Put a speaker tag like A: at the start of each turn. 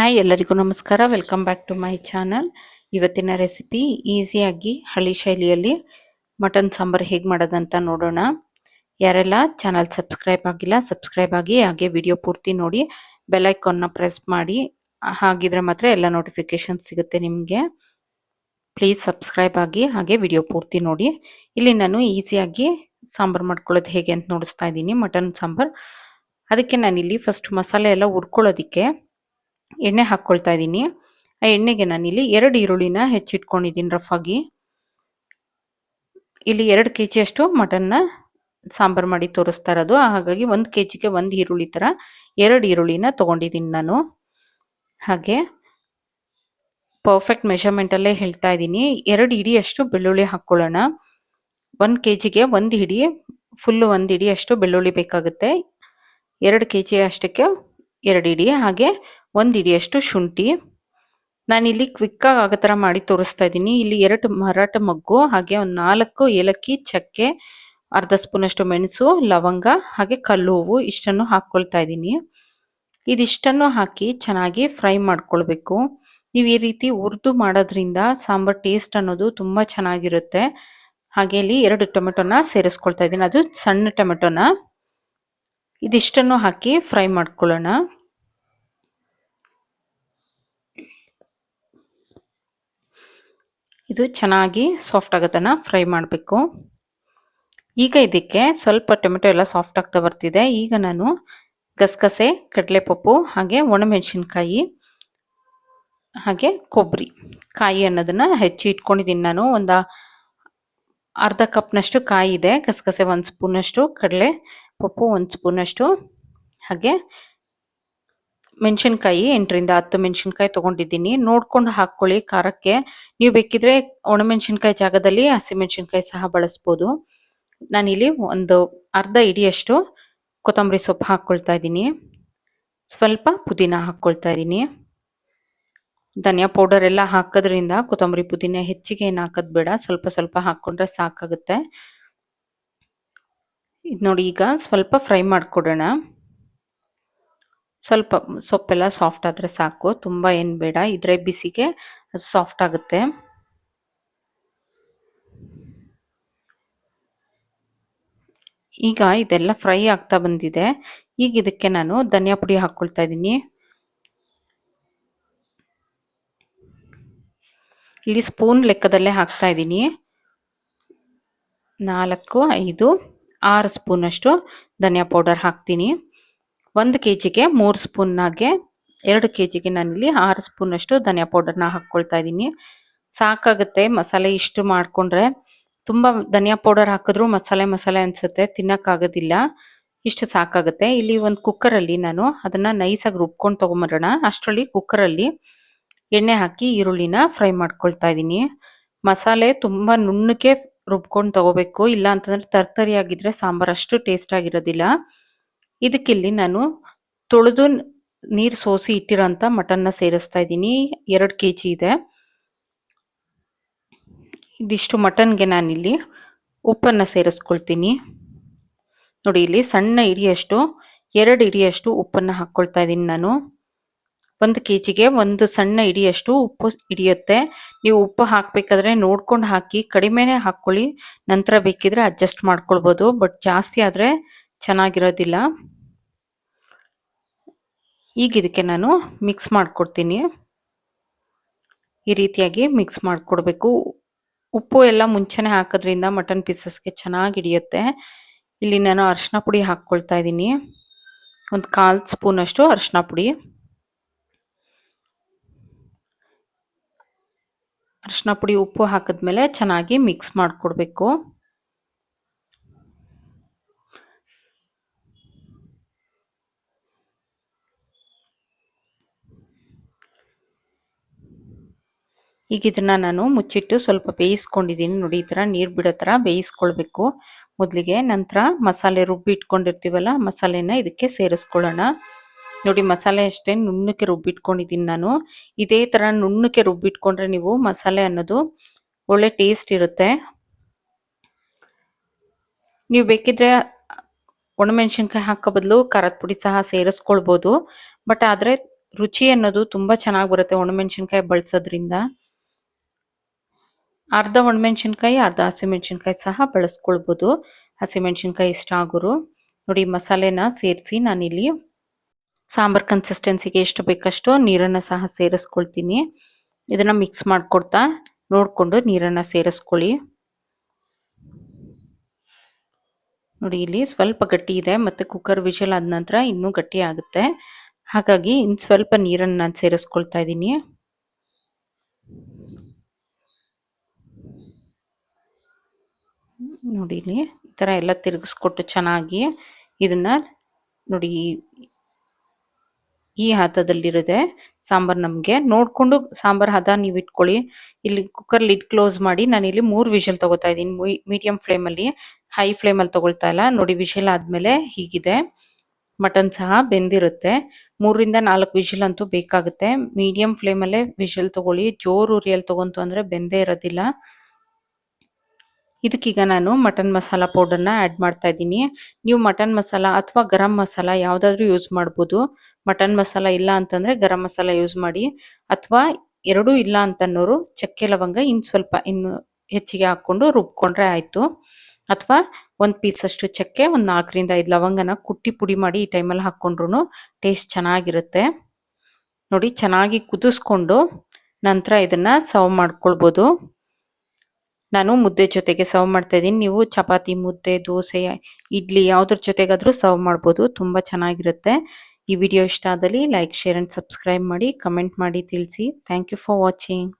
A: Hi ಎಲ್ಲರಿಗೂ ನಮಸ್ಕಾರ. Welcome back to my channel ಇವತ್ತಿನ ರೆಸಿಪಿ ಈಸಿಯಾಗಿ ಹಳ್ಳಿ ಶೈಲಿಯಲ್ಲಿ ಮಟನ್ ಸಾಂಬಾರು ಹೇಗೆ ಮಾಡೋದಂತ ನೋಡೋಣ. ಯಾರೆಲ್ಲ ಚಾನಲ್ ಸಬ್ಸ್ಕ್ರೈಬ್ ಆಗಿಲ್ಲ ಸಬ್ಸ್ಕ್ರೈಬ್ ಆಗಿ ಹಾಗೆ ವಿಡಿಯೋ ಪೂರ್ತಿ ನೋಡಿ ಬೆಲ್ ಐಕಾನ್ನ ಪ್ರೆಸ್ ಮಾಡಿ, ಹಾಗಿದ್ರೆ ಮಾತ್ರ ಎಲ್ಲ ನೋಟಿಫಿಕೇಶನ್ ಸಿಗುತ್ತೆ ನಿಮಗೆ. ಪ್ಲೀಸ್ ಸಬ್ಸ್ಕ್ರೈಬ್ ಆಗಿ ಹಾಗೆ ವಿಡಿಯೋ ಪೂರ್ತಿ ನೋಡಿ. ಇಲ್ಲಿ ನಾನು ಈಸಿಯಾಗಿ ಸಾಂಬಾರು ಮಾಡ್ಕೊಳ್ಳೋದು ಹೇಗೆ ಅಂತ ನೋಡಿಸ್ತಾ ಇದ್ದೀನಿ ಮಟನ್ ಸಾಂಬಾರು. ಅದಕ್ಕೆ ನಾನಿಲ್ಲಿ ಫಸ್ಟ್ ಮಸಾಲೆ ಎಲ್ಲ ಹುರ್ಕೊಳ್ಳೋದಕ್ಕೆ ಎಣ್ಣೆ ಹಾಕ್ಕೊಳ್ತಾ ಇದ್ದೀನಿ. ಆ ಎಣ್ಣೆಗೆ ನಾನಿಲ್ಲಿ ಎರಡು ಈರುಳ್ಳಿನ ಹೆಚ್ಚಿಟ್ಕೊಂಡಿದ್ದೀನಿ ರಫ್ ಆಗಿ. ಇಲ್ಲಿ ಎರಡು ಕೆ ಜಿಯಷ್ಟು ಮಟನ್ನ ಸಾಂಬಾರು ಮಾಡಿ ತೋರಿಸ್ತಾ ಇರೋದು. ಹಾಗಾಗಿ ಒಂದು ಕೆ ಜಿಗೆ ಒಂದು ಈರುಳ್ಳಿ ಥರ ಎರಡು ಈರುಳ್ಳಿನ ತೊಗೊಂಡಿದ್ದೀನಿ ನಾನು. ಹಾಗೆ ಪರ್ಫೆಕ್ಟ್ ಮೆಷರ್ಮೆಂಟಲ್ಲೇ ಹೇಳ್ತಾ ಇದ್ದೀನಿ. ಎರಡು ಇಡಿಯಷ್ಟು ಬೆಳ್ಳುಳ್ಳಿ ಹಾಕ್ಕೊಳ್ಳೋಣ. ಒಂದು ಕೆ ಜಿಗೆ ಒಂದು ಹಿಡಿ ಫುಲ್ಲು ಒಂದು ಇಡಿಯಷ್ಟು ಬೆಳ್ಳುಳ್ಳಿ ಬೇಕಾಗುತ್ತೆ. ಎರಡು ಕೆ ಜಿ ಅಷ್ಟಕ್ಕೆ ಎರಡು ಇಡಿ ಹಾಗೆ ಒಂದು ಇಡಿಯಷ್ಟು ಶುಂಠಿ. ನಾನಿಲ್ಲಿ ಕ್ವಿಕ್ಕಾಗಿ ಆಗೋ ಥರ ಮಾಡಿ ತೋರಿಸ್ತಾ ಇದ್ದೀನಿ. ಇಲ್ಲಿ ಎರಡು ಮರಾಠ ಮಗ್ಗು, ಹಾಗೆ ಒಂದು ನಾಲ್ಕು ಏಲಕ್ಕಿ, ಚಕ್ಕೆ, ಅರ್ಧ ಸ್ಪೂನಷ್ಟು ಮೆಣಸು, ಲವಂಗ, ಹಾಗೆ ಕಲ್ಲು ಹೂವು ಇಷ್ಟನ್ನು ಹಾಕ್ಕೊಳ್ತಾ ಇದ್ದೀನಿ. ಇದಿಷ್ಟನ್ನು ಹಾಕಿ ಚೆನ್ನಾಗಿ ಫ್ರೈ ಮಾಡ್ಕೊಳ್ಬೇಕು. ನೀವು ಈ ರೀತಿ ಹುರಿದು ಮಾಡೋದ್ರಿಂದ ಸಾಂಬಾರ್ ಟೇಸ್ಟ್ ಅನ್ನೋದು ತುಂಬ ಚೆನ್ನಾಗಿರುತ್ತೆ. ಹಾಗೆ ಇಲ್ಲಿ ಎರಡು ಟೊಮೆಟೊನ ಸೇರಿಸ್ಕೊಳ್ತಾ ಇದ್ದೀನಿ. ಅದು ಸಣ್ಣ ಟೊಮೆಟೊನ. ಇದಿಷ್ಟನ್ನು ಹಾಕಿ ಫ್ರೈ ಮಾಡ್ಕೊಳ್ಳೋಣ. ಇದು ಚೆನ್ನಾಗಿ ಸಾಫ್ಟ್ ಆಗೋದನ್ನು ಫ್ರೈ ಮಾಡಬೇಕು. ಈಗ ಇದಕ್ಕೆ ಸ್ವಲ್ಪ ಟೊಮೆಟೊ ಎಲ್ಲ ಸಾಫ್ಟ್ ಆಗ್ತಾ ಬರ್ತಿದೆ. ಈಗ ನಾನು ಗಸಗಸೆ, ಕಡಲೆಪಪ್ಪು, ಹಾಗೆ ಒಣಮೆಣಸಿನ್ಕಾಯಿ, ಹಾಗೆ ಕೊಬ್ಬರಿ ಕಾಯಿ ಅನ್ನೋದನ್ನು ಹೆಚ್ಚಿ ಇಟ್ಕೊಂಡಿದ್ದೀನಿ ನಾನು. ಒಂದು ಅರ್ಧ ಕಪ್ನಷ್ಟು ಕಾಯಿ ಇದೆ. ಗಸಗಸೆ ಒಂದು ಸ್ಪೂನಷ್ಟು ಕಡಲೆ ಪಪ್ಪು ಒಂದು ಸ್ಪೂನಷ್ಟು, ಹಾಗೆ ಮೆಣಸಿನ್ಕಾಯಿ, ಎಂಟರಿಂದ ಹತ್ತು ಮೆಣಸಿನ್ಕಾಯಿ ತೊಗೊಂಡಿದ್ದೀನಿ. ನೋಡ್ಕೊಂಡು ಹಾಕ್ಕೊಳ್ಳಿ ಖಾರಕ್ಕೆ. ನೀವು ಬೇಕಿದ್ರೆ ಒಣಮೆಣಸಿನ್ಕಾಯಿ ಜಾಗದಲ್ಲಿ ಹಸಿಮೆಣಸಿನ್ಕಾಯಿ ಸಹ ಬಳಸ್ಬೋದು. ನಾನಿಲ್ಲಿ ಒಂದು ಅರ್ಧ ಇಡಿಯಷ್ಟು ಕೊತ್ತಂಬರಿ ಸೊಪ್ಪು ಹಾಕ್ಕೊಳ್ತಾ ಇದ್ದೀನಿ. ಸ್ವಲ್ಪ ಪುದೀನ ಹಾಕ್ಕೊಳ್ತಾ ಇದ್ದೀನಿ. ಧನಿಯಾ ಪೌಡರ್ ಎಲ್ಲ ಹಾಕೋದ್ರಿಂದ ಕೊತ್ತಂಬರಿ ಪುದೀನ ಹೆಚ್ಚಿಗೆ ಏನು ಹಾಕೋದು ಬೇಡ. ಸ್ವಲ್ಪ ಸ್ವಲ್ಪ ಹಾಕ್ಕೊಂಡ್ರೆ ಸಾಕಾಗುತ್ತೆ. ಇದು ನೋಡಿ ಈಗ ಸ್ವಲ್ಪ ಫ್ರೈ ಮಾಡಿಕೊಡೋಣ. ಸ್ವಲ್ಪ ಸೊಪ್ಪೆಲ್ಲ ಸಾಫ್ಟ್ ಆದರೆ ಸಾಕು. ತುಂಬ ಏನು ಬೇಡ, ಇದ್ರೆ ಬಿಸಿಗೆ ಅದು ಸಾಫ್ಟ್ ಆಗುತ್ತೆ. ಈಗ ಇದೆಲ್ಲ ಫ್ರೈ ಆಗ್ತಾ ಬಂದಿದೆ. ಈಗ ಇದಕ್ಕೆ ನಾನು ಧನಿಯಾ ಪುಡಿ ಹಾಕ್ಕೊಳ್ತಾ ಇದ್ದೀನಿ. ಇಲ್ಲಿ ಸ್ಪೂನ್ ಲೆಕ್ಕದಲ್ಲೇ ಹಾಕ್ತಾ ಇದ್ದೀನಿ. ನಾಲ್ಕು, ಐದು, ಆರು ಸ್ಪೂನಷ್ಟು ಧನಿಯಾ ಪೌಡರ್ ಹಾಕ್ತೀನಿ. ಒಂದು ಕೆ ಜಿಗೆ ಮೂರು ಸ್ಪೂನ್ನಾಗೆ ಎರಡು ಕೆ ಜಿಗೆ ನಾನಿಲ್ಲಿ ಆರು ಸ್ಪೂನಷ್ಟು ಧನಿಯಾ ಪೌಡರ್ನ ಹಾಕ್ಕೊಳ್ತಾ ಇದ್ದೀನಿ. ಸಾಕಾಗುತ್ತೆ, ಮಸಾಲೆ ಇಷ್ಟು ಮಾಡಿಕೊಂಡ್ರೆ ತುಂಬ ಧನಿಯಾ ಪೌಡರ್ ಹಾಕಿದ್ರೂ ಮಸಾಲೆ ಮಸಾಲೆ ಅನಿಸುತ್ತೆ, ತಿನ್ನೋಕ್ಕಾಗೋದಿಲ್ಲ. ಇಷ್ಟು ಸಾಕಾಗುತ್ತೆ. ಇಲ್ಲಿ ಒಂದು ಕುಕ್ಕರಲ್ಲಿ ನಾನು ಅದನ್ನು ನೈಸಾಗಿ ರುಬ್ಕೊಂಡು ತೊಗೊಂಬರೋಣ. ಅಷ್ಟರಲ್ಲಿ ಕುಕ್ಕರಲ್ಲಿ ಎಣ್ಣೆ ಹಾಕಿ ಈರುಳ್ಳಿನ ಫ್ರೈ ಮಾಡ್ಕೊಳ್ತಾ ಇದ್ದೀನಿ. ಮಸಾಲೆ ತುಂಬ ನುಣ್ಣಕ್ಕೆ ರುಬ್ಕೊಂಡು ತಗೋಬೇಕು. ಇಲ್ಲ ಅಂತಂದ್ರೆ ತರ್ತರಿ ಸಾಂಬಾರು ಸಾಂಬಾರ್ ಅಷ್ಟು ಟೇಸ್ಟ್ ಆಗಿರೋದಿಲ್ಲ. ಇದಕ್ಕಿಲ್ಲಿ ನಾನು ತೊಳೆದು ನೀರು ಸೋಸಿ ಇಟ್ಟಿರೋಂಥ ಮಟನ್ನ ಸೇರಿಸ್ತಾ ಇದ್ದೀನಿ. ಎರಡು ಕೆ ಜಿ ಇದೆ. ಇದಿಷ್ಟು ಮಟನ್ಗೆ ನಾನಿಲ್ಲಿ ಉಪ್ಪನ್ನು ಸೇರಿಸ್ಕೊಳ್ತೀನಿ. ನೋಡಿ, ಇಲ್ಲಿ ಸಣ್ಣ ಇಡಿಯಷ್ಟು, ಎರಡು ಇಡಿಯಷ್ಟು ಉಪ್ಪನ್ನು ಹಾಕ್ಕೊಳ್ತಾ ಇದ್ದೀನಿ ನಾನು. ಒಂದು ಕೆ ಜಿಗೆ ಒಂದು ಸಣ್ಣ ಇಡಿಯಷ್ಟು ಉಪ್ಪು ಹಿಡಿಯುತ್ತೆ. ನೀವು ಉಪ್ಪು ಹಾಕಬೇಕಾದ್ರೆ ನೋಡ್ಕೊಂಡು ಹಾಕಿ, ಕಡಿಮೆನೇ ಹಾಕ್ಕೊಳ್ಳಿ. ನಂತರ ಬೇಕಿದ್ರೆ ಅಡ್ಜಸ್ಟ್ ಮಾಡ್ಕೊಳ್ಬೋದು. ಬಟ್ ಜಾಸ್ತಿ ಆದರೆ ಚೆನ್ನಾಗಿರೋದಿಲ್ಲ. ಈಗ ಇದಕ್ಕೆ ನಾನು ಮಿಕ್ಸ್ ಮಾಡಿಕೊಡ್ತೀನಿ. ಈ ರೀತಿಯಾಗಿ ಮಿಕ್ಸ್ ಮಾಡಿಕೊಡ್ಬೇಕು. ಉಪ್ಪು ಎಲ್ಲ ಮುಂಚೆನೇ ಹಾಕೋದ್ರಿಂದ ಮಟನ್ ಪೀಸಸ್ಗೆ ಚೆನ್ನಾಗಿ ಹಿಡಿಯುತ್ತೆ. ಇಲ್ಲಿ ನಾನು ಅರಿಶಿನ ಪುಡಿ ಹಾಕ್ಕೊಳ್ತಾ ಇದ್ದೀನಿ. ಒಂದು ಕಾಲು ಸ್ಪೂನಷ್ಟು ಅರಿಶಿನ ಪುಡಿ. ಅರಿಶಿನ ಪುಡಿ ಉಪ್ಪು ಹಾಕಿದ್ಮೇಲೆ ಚೆನ್ನಾಗಿ ಮಿಕ್ಸ್ ಮಾಡಿಕೊಡ್ಬೇಕು. ಈಗ ಇದನ್ನ ನಾನು ಮುಚ್ಚಿಟ್ಟು ಸ್ವಲ್ಪ ಬೇಯಿಸ್ಕೊಂಡಿದ್ದೀನಿ. ನೋಡಿ, ಈ ಥರ ನೀರು ಬಿಡೋ ಥರ ಬೇಯಿಸ್ಕೊಳ್ಬೇಕು. ಮೊದಲಿಗೆ ನಂತರ ಮಸಾಲೆ ರುಬ್ಬಿ ಇಟ್ಕೊಂಡಿರ್ತೀವಲ್ಲ, ಮಸಾಲೆನ ಇದಕ್ಕೆ ಸೇರಿಸ್ಕೊಳ್ಳೋಣ. ನೋಡಿ, ಮಸಾಲೆ ಅಷ್ಟೇ ನುಣ್ಣಕ್ಕೆ ರುಬ್ಬಿಟ್ಕೊಂಡಿದ್ದೀನಿ ನಾನು. ಇದೇ ಥರ ನುಣ್ಣಕ್ಕೆ ರುಬ್ಬಿಟ್ಕೊಂಡ್ರೆ ನೀವು ಮಸಾಲೆ ಅನ್ನೋದು ಒಳ್ಳೆ ಟೇಸ್ಟ್ ಇರುತ್ತೆ. ನೀವು ಬೇಕಿದ್ರೆ ಒಣಮೆಣಸಿನ್ಕಾಯಿ ಹಾಕೋ ಬದಲು ಖಾರದ ಪುಡಿ ಸಹ ಸೇರಿಸ್ಕೊಳ್ಬೋದು. ಬಟ್ ಆದರೆ ರುಚಿ ಅನ್ನೋದು ತುಂಬಾ ಚೆನ್ನಾಗಿ ಬರುತ್ತೆ ಒಣಮೆಣಸಿನ್ಕಾಯಿ ಬಳಸೋದ್ರಿಂದ. ಅರ್ಧ ಒಣಮೆಣಸಿನ್ಕಾಯಿ, ಅರ್ಧ ಹಸಿಮೆಣ್ಸಿನ್ಕಾಯಿ ಸಹ ಬಳಸ್ಕೊಳ್ಬೋದು. ಹಸಿಮೆಣ್ಸಿನ್ಕಾಯಿ ಇಷ್ಟ ಆಗೋರು. ನೋಡಿ, ಮಸಾಲೆನ ಸೇರಿಸಿ ನಾನಿಲ್ಲಿ ಸಾಂಬಾರ್ ಕನ್ಸಿಸ್ಟೆನ್ಸಿಗೆ ಎಷ್ಟು ಬೇಕಷ್ಟು ನೀರನ್ನು ಸಹ ಸೇರಿಸ್ಕೊಳ್ತೀನಿ. ಇದನ್ನು ಮಿಕ್ಸ್ ಮಾಡಿಕೊಡ್ತಾ ನೋಡಿಕೊಂಡು ನೀರನ್ನು ಸೇರಿಸ್ಕೊಳ್ಳಿ. ನೋಡಿ, ಇಲ್ಲಿ ಸ್ವಲ್ಪ ಗಟ್ಟಿ ಇದೆ ಮತ್ತು ಕುಕ್ಕರ್ ವಿಷಲ್ ಆದ ನಂತರ ಇನ್ನೂ ಗಟ್ಟಿ ಆಗುತ್ತೆ. ಹಾಗಾಗಿ ಇನ್ನು ಸ್ವಲ್ಪ ನೀರನ್ನು ನಾನು ಸೇರಿಸ್ಕೊಳ್ತಾ ಇದ್ದೀನಿ. ನೋಡಿ ಇಲ್ಲಿ ಈ ಥರ ಎಲ್ಲ ತಿರುಗಿಸ್ಕೊಟ್ಟು ಚೆನ್ನಾಗಿ ಇದನ್ನ ನೋಡಿ, ಈ ಹದದಲ್ಲಿರುತ್ತೆ ಸಾಂಬಾರ್ ನಮಗೆ. ನೋಡ್ಕೊಂಡು ಸಾಂಬಾರ್ ಹದ ನೀವು ಇಟ್ಕೊಳ್ಳಿ. ಇಲ್ಲಿ ಕುಕ್ಕರ್ ಲಿಡ್ ಕ್ಲೋಸ್ ಮಾಡಿ ನಾನು ಇಲ್ಲಿ ಮೂರು ವಿಷಲ್ ತಗೋತಾ ಇದ್ದೀನಿ. ಮೀಡಿಯಂ ಫ್ಲೇಮಲ್ಲಿ ಹೈ ಫ್ಲೇಮಲ್ಲಿ ತಗೊಳ್ತಾ ಇಲ್ಲ. ನೋಡಿ ವಿಷಲ್ ಆದಮೇಲೆ ಹೀಗಿದೆ. ಮಟನ್ ಸಹ ಬೆಂದಿರುತ್ತೆ. ಮೂರರಿಂದ ನಾಲ್ಕು ವಿಷಲ್ ಅಂತೂ ಬೇಕಾಗುತ್ತೆ. ಮೀಡಿಯಂ ಫ್ಲೇಮಲ್ಲೇ ವಿಷಲ್ ತಗೊಳ್ಳಿ. ಜೋರು ಉರಿಯಲ್ಲಿ ತಗೊಂತು ಅಂದರೆ ಬೆಂದೇ ಇರೋದಿಲ್ಲ. ಇದಕ್ಕೀಗ ನಾನು ಮಟನ್ ಮಸಾಲ ಪೌಡರ್ನ ಆ್ಯಡ್ ಮಾಡ್ತಾ ಇದ್ದೀನಿ. ನೀವು ಮಟನ್ ಮಸಾಲ ಅಥವಾ ಗರಂ ಮಸಾಲ ಯಾವುದಾದ್ರೂ ಯೂಸ್ ಮಾಡ್ಬೋದು. ಮಟನ್ ಮಸಾಲ ಇಲ್ಲ ಅಂತಂದರೆ ಗರಂ ಮಸಾಲ ಯೂಸ್ ಮಾಡಿ. ಅಥವಾ ಎರಡೂ ಇಲ್ಲ ಅಂತನ್ನೋರು ಚಕ್ಕೆ, ಲವಂಗ ಇನ್ನು ಸ್ವಲ್ಪ ಇನ್ನು ಹೆಚ್ಚಿಗೆ ಹಾಕ್ಕೊಂಡು ರುಬ್ಕೊಂಡ್ರೆ ಆಯಿತು. ಅಥವಾ ಒಂದು ಪೀಸಷ್ಟು ಚಕ್ಕೆ, ಒಂದು ನಾಲ್ಕರಿಂದ ಐದು ಲವಂಗನ ಕುಟ್ಟಿ ಪುಡಿ ಮಾಡಿ ಈ ಟೈಮಲ್ಲಿ ಹಾಕ್ಕೊಂಡ್ರು ಟೇಸ್ಟ್ ಚೆನ್ನಾಗಿರುತ್ತೆ. ನೋಡಿ ಚೆನ್ನಾಗಿ ಕುದಿಸ್ಕೊಂಡು ನಂತರ ಇದನ್ನು ಸರ್ವ್ ಮಾಡ್ಕೊಳ್ಬೋದು. ನಾನು ಮುದ್ದೆ ಜೊತೆಗೆ ಸರ್ವ್ ಮಾಡ್ತಾ ಇದ್ದೀನಿ. ನೀವು ಚಪಾತಿ, ಮುದ್ದೆ, ದೋಸೆ, ಇಡ್ಲಿ ಯಾವುದ್ರ ಜೊತೆಗಾದರೂ ಸರ್ವ್ ಮಾಡ್ಬೋದು. ತುಂಬ ಚೆನ್ನಾಗಿರುತ್ತೆ. ಈ ವಿಡಿಯೋ ಇಷ್ಟ ಆದಲ್ಲಿ ಲೈಕ್ ಶೇರ್ ಆ್ಯಂಡ್ ಸಬ್ಸ್ಕ್ರೈಬ್ ಮಾಡಿ ಕಮೆಂಟ್ ಮಾಡಿ ತಿಳಿಸಿ. Thank you for watching